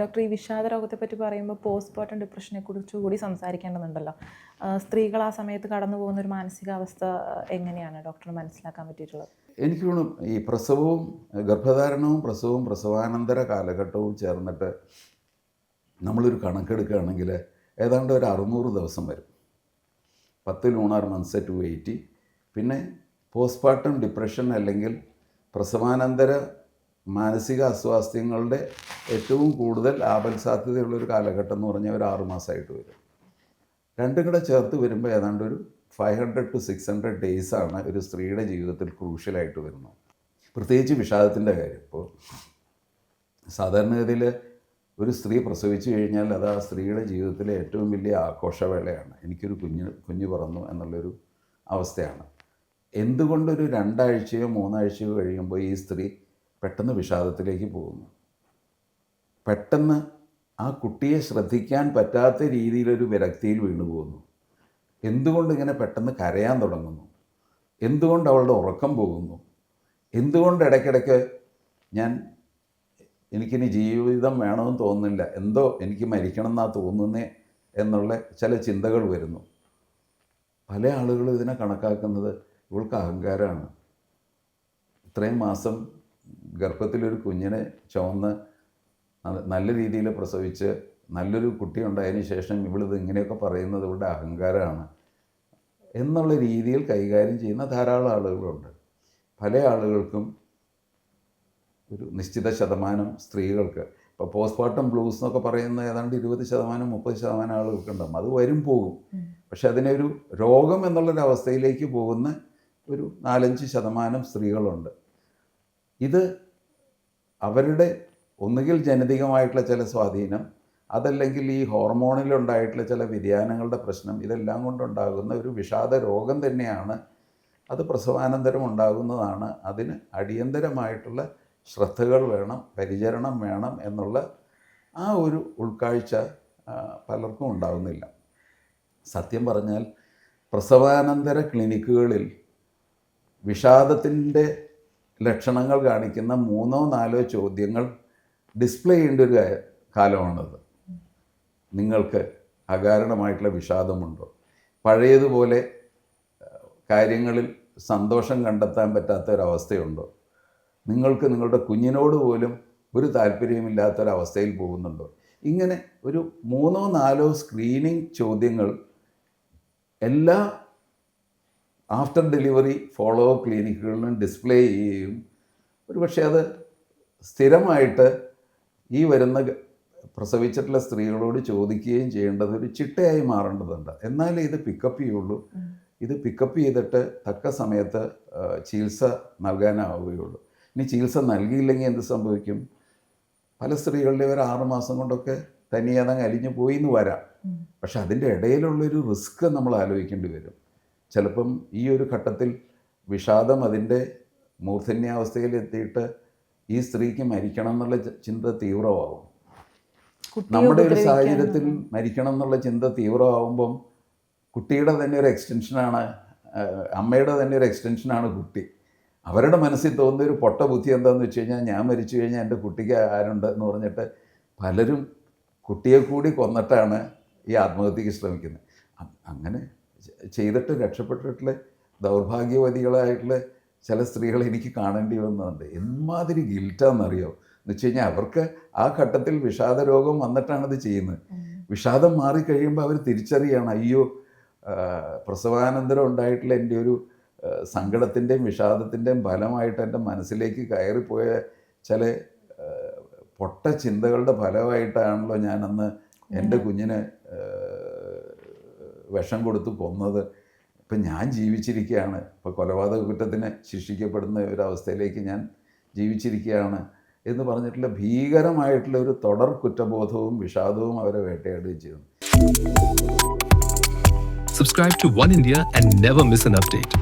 Doctor ഈ വിഷാദ രോഗത്തെ പറ്റി പറയുമ്പോൾ പോസ്റ്റ്മോർട്ടം ഡിപ്രഷനെ കുറിച്ച് കൂടി സംസാരിക്കേണ്ടതുണ്ടല്ലോ. സ്ത്രീകൾ ആ സമയത്ത് കടന്നു പോകുന്ന ഒരു മാനസികാവസ്ഥ എങ്ങനെയാണ് ഡോക്ടർ മനസ്സിലാക്കാൻ പറ്റിയിട്ടുള്ളത്? എനിക്ക് തോന്നുന്നു ഈ പ്രസവവും ഗർഭധാരണവും പ്രസവവും പ്രസവാനന്തര കാലഘട്ടവും ചേർന്നിട്ട് നമ്മളൊരു കണക്കെടുക്കുകയാണെങ്കിൽ ഏതാണ്ട് ഒരു അറുന്നൂറ് ദിവസം വരും. പത്ത് ലൂണാർ മന്ത്സ് ടു എയ്റ്റി പിന്നെ പോസ്റ്റ്മോർട്ടം ഡിപ്രഷൻ അല്ലെങ്കിൽ പ്രസവാനന്തര മാനസിക അസ്വാസ്ഥ്യങ്ങളുടെ ഏറ്റവും കൂടുതൽ ആപൽ സാധ്യതയുള്ളൊരു കാലഘട്ടം എന്ന് പറഞ്ഞാൽ ഒരു ആറ് മാസമായിട്ട് വരും. രണ്ടും കൂടെ ചേർത്ത് വരുമ്പോൾ ഏതാണ്ട് ഒരു five hundred to six hundred ഡേയ്സാണ് ഒരു സ്ത്രീയുടെ ജീവിതത്തിൽ ക്രൂഷ്യലായിട്ട് വരുന്നത്. പ്രത്യേകിച്ച് വിഷാദത്തിന്റെ കാര്യം. ഇപ്പോൾ സാധാരണഗതിയിൽ ഒരു സ്ത്രീ പ്രസവിച്ചു കഴിഞ്ഞാൽ അത് ആ സ്ത്രീയുടെ ജീവിതത്തിലെ ഏറ്റവും വലിയ ആഘോഷവേളയാണ്. എനിക്കൊരു കുഞ്ഞ് കുഞ്ഞ് പറന്നു എന്നുള്ളൊരു അവസ്ഥയാണ്. എന്തുകൊണ്ടൊരു രണ്ടാഴ്ചയോ മൂന്നാഴ്ചയോ കഴിയുമ്പോൾ ഈ സ്ത്രീ പെട്ടെന്ന് വിഷാദത്തിലേക്ക് പോകുന്നു. പെട്ടെന്ന് ആ കുട്ടിയെ ശ്രദ്ധിക്കാൻ പറ്റാത്ത രീതിയിലൊരു വിരക്തിയിൽ വീണു പോകുന്നു. എന്തുകൊണ്ട് ഇങ്ങനെ പെട്ടെന്ന് കരയാൻ തുടങ്ങുന്നു? എന്തുകൊണ്ട് അവളുടെ ഉറക്കം പോകുന്നു? എന്തുകൊണ്ട് ഇടയ്ക്കിടയ്ക്ക് ഞാൻ എനിക്കിനി ജീവിതം വേണമെന്ന് തോന്നുന്നില്ല എന്തോ എനിക്ക് മരിക്കണം എന്നാ തോന്നുന്നേ എന്നുള്ള ചില ചിന്തകൾ വരുന്നു. പല ആളുകളും ഇതിനെ കണക്കാക്കുന്നത് ഇവൾക്ക് അഹങ്കാരമാണ്. ഇത്രയും മാസം ഗർഭത്തിലൊരു കുഞ്ഞിനെ ചുമന്ന് നല്ല രീതിയിൽ പ്രസവിച്ച് നല്ലൊരു കുട്ടി ഉണ്ടായതിന് ശേഷം ഇവളിത് ഇങ്ങനെയൊക്കെ പറയുന്നത് ഇവളുടെ അഹങ്കാരമാണ് എന്നുള്ള രീതിയിൽ കൈകാര്യം ചെയ്യുന്ന ധാരാളം ആളുകളുണ്ട്. പല ആളുകൾക്കും ഒരു നിശ്ചിത ശതമാനം സ്ത്രീകൾക്ക് ഇപ്പോൾ പോസ്റ്റ്മോർട്ടം ബ്ലൂസ് എന്നൊക്കെ പറയുന്ന ഏതാണ്ട് ഇരുപത് ശതമാനം മുപ്പത് ശതമാനം ആളുകൾക്കുണ്ടാകും അത് വരും പോകും. പക്ഷെ അതിനൊരു രോഗം എന്നുള്ളൊരു അവസ്ഥയിലേക്ക് പോകുന്ന ഒരു നാലഞ്ച് ശതമാനം സ്ത്രീകളുണ്ട്. ഇത് അവരുടെ ഒന്നുകിൽ ജനിതകമായിട്ടുള്ള ചില സ്വാധീനം അതല്ലെങ്കിൽ ഈ ഹോർമോണിലുണ്ടായിട്ടുള്ള ചില വ്യതിയാനങ്ങളുടെ പ്രശ്നം ഇതെല്ലാം കൊണ്ടുണ്ടാകുന്ന ഒരു വിഷാദ രോഗം തന്നെയാണ് അത് പ്രസവാനന്തരം ഉണ്ടാകുന്നതാണ്. അതിന് അടിയന്തരമായിട്ടുള്ള ശ്രദ്ധകൾ വേണം പരിചരണം വേണം എന്നുള്ള ആ ഒരു ഉൾക്കാഴ്ച പലർക്കും ഉണ്ടാകുന്നില്ല സത്യം പറഞ്ഞാൽ പ്രസവാനന്തര ക്ലിനിക്കുകളിൽ വിഷാദത്തിന്റെ ലക്ഷണങ്ങൾ കാണിക്കുന്ന മൂന്നോ നാലോ ചോദ്യങ്ങൾ ഡിസ്പ്ലേ ചെയ്യേണ്ട ഒരു കാലമാണത്. നിങ്ങൾക്ക് അകാരണമായിട്ടുള്ള വിഷാദമുണ്ടോ? പഴയതുപോലെ കാര്യങ്ങളിൽ സന്തോഷം കണ്ടെത്താൻ പറ്റാത്ത ഒരവസ്ഥയുണ്ടോ നിങ്ങൾക്ക് നിങ്ങളുടെ കുഞ്ഞിനോട് പോലും ഒരു താല്പര്യമില്ലാത്തൊരവസ്ഥയിൽ പോകുന്നുണ്ടോ? ഇങ്ങനെ ഒരു മൂന്നോ നാലോ സ്ക്രീനിങ് ചോദ്യങ്ങൾ എല്ലാ ആഫ്റ്റർ ഡെലിവറി ഫോളോ അപ്പ് ക്ലിനിക്കുകളിലും ഡിസ്പ്ലേ ചെയ്യുകയും. ഒരുപക്ഷെ അത് സ്ഥിരമായിട്ട് ഈ വരുന്ന പ്രസവിച്ചിട്ടുള്ള സ്ത്രീകളോട് ചോദിക്കുകയും ചെയ്യേണ്ടത് ഒരു ചിട്ടയായി മാറേണ്ടതുണ്ട്. എന്നാലേ ഇത് പിക്കപ്പ് ചെയ്യുള്ളൂ. ഇത് പിക്കപ്പ് ചെയ്തിട്ട് തക്ക സമയത്ത് ചികിത്സ നൽകാനാവുകയുള്ളൂ. ഇനി ചികിത്സ നൽകിയില്ലെങ്കിൽ എന്ത് സംഭവിക്കും? പല സ്ത്രീകളുടെ ഒരു ആറ് മാസം കൊണ്ടൊക്കെ തനിയെ അതങ്ങ് അലിഞ്ഞു പോയി എന്ന് വരാം പക്ഷെ അതിന്റെ ഇടയിലുള്ളൊരു റിസ്ക് നമ്മൾ ആലോചിക്കേണ്ടി വരും. ചിലപ്പം ഈ ഒരു ഘട്ടത്തിൽ വിഷാദം അതിന്റെ മൂർധന്യാവസ്ഥയിൽ എത്തിയിട്ട് ഈ സ്ത്രീക്ക് മരിക്കണം എന്നുള്ള ചിന്ത തീവ്രമാവും നമ്മുടെ ഒരു സാഹചര്യത്തിൽ മരിക്കണം എന്നുള്ള ചിന്ത തീവ്രമാവുമ്പം കുട്ടിയുടെ തന്നെ ഒരു എക്സ്റ്റൻഷനാണ് അമ്മയുടെ തന്നെ ഒരു എക്സ്റ്റൻഷനാണ് കുട്ടി. അവരുടെ മനസ്സിൽ തോന്നുന്ന ഒരു പൊട്ട ബുദ്ധി എന്താണെന്ന് വെച്ച് കഴിഞ്ഞാൽ ഞാൻ മരിച്ചു കഴിഞ്ഞാൽ എന്റെ കുട്ടിക്ക് ആരുണ്ട് എന്ന് പറഞ്ഞിട്ട് പലരും കുട്ടിയെ കൂടി കൊന്നിട്ടാണ് ഈ ആത്മഹത്യക്ക് ശ്രമിക്കുന്നത്. അങ്ങനെ ചെയ്തിട്ട് രക്ഷപ്പെട്ടിട്ടുള്ള ദൗർഭാഗ്യവതികളായിട്ടുള്ള ചില സ്ത്രീകളെ എനിക്ക് കാണേണ്ടി വന്നതുണ്ട്. എന്മാതിരി ഗിൽറ്റാന്നറിയോ? എന്ന് വെച്ച് കഴിഞ്ഞാൽ അവർക്ക് ആ ഘട്ടത്തിൽ വിഷാദ രോഗം വന്നിട്ടാണ് അത് ചെയ്യുന്നത്. വിഷാദം മാറിക്കഴിയുമ്പോൾ അവർ തിരിച്ചറിയാണ് അയ്യോ പ്രസവാനന്തരം ഉണ്ടായിട്ടുള്ള എന്റെ ഒരു സങ്കടത്തിന്റെയും വിഷാദത്തിന്റെയും ഫലമായിട്ട് എന്റെ മനസ്സിലേക്ക് കയറിപ്പോയ ചില പൊട്ട ചിന്തകളുടെ ഫലമായിട്ടാണല്ലോ ഞാനന്ന് എന്റെ കുഞ്ഞിന് വിഷം കൊടുത്ത് കൊന്നത്. ഇപ്പം ഞാൻ ജീവിച്ചിരിക്കുകയാണ്. ഇപ്പോൾ കൊലപാതക കുറ്റത്തിന് ശിക്ഷിക്കപ്പെടുന്ന ഒരവസ്ഥയിലേക്ക് ഞാൻ ജീവിച്ചിരിക്കുകയാണ് എന്ന് പറഞ്ഞിട്ടുള്ള ഭീകരമായിട്ടുള്ള ഒരു തുടർ കുറ്റബോധവും വിഷാദവും അവരെ വേട്ടയാടുകയും ചെയ്യുന്നു. Subscribe to One India and never miss an update.